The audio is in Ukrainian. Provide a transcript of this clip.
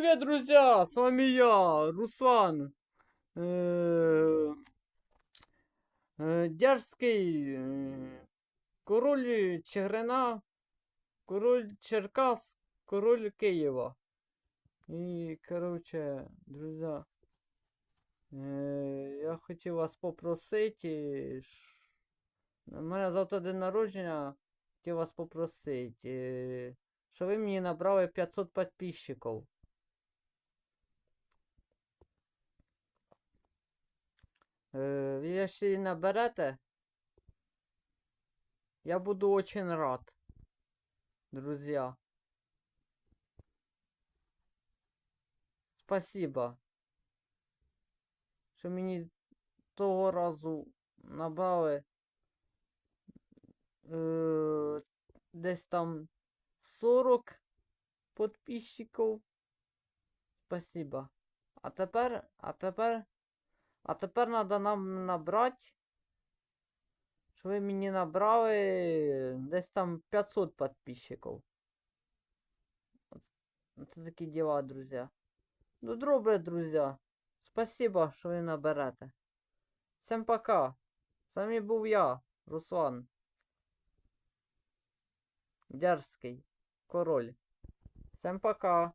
привет, друзья! С вами я, Руслан. Э, э, Дерзкий э, король Чигирина, король Черкас, король Києва. І, короче, друзья, е, я хотів вас попросити. ш- У мене завтра день народження. Хотів вас попросити, е, що ви мені набрали 500 підписчиків. Якщо наберете, я буду очень рад, друзья. Спасибо. Що мені того разу набрали е, десь там 40 подписчиків. Спасибо. А тепер, а тепер, а тепер треба нам набрати. Що ви мені набрали десь там 500 подписчиків. Це такі діла, друзі. Ну добре, друзі. Спасибо, що ви наберете. Всім пока. З вами був я, Руслан. Дерзкий. Король. Всім пока.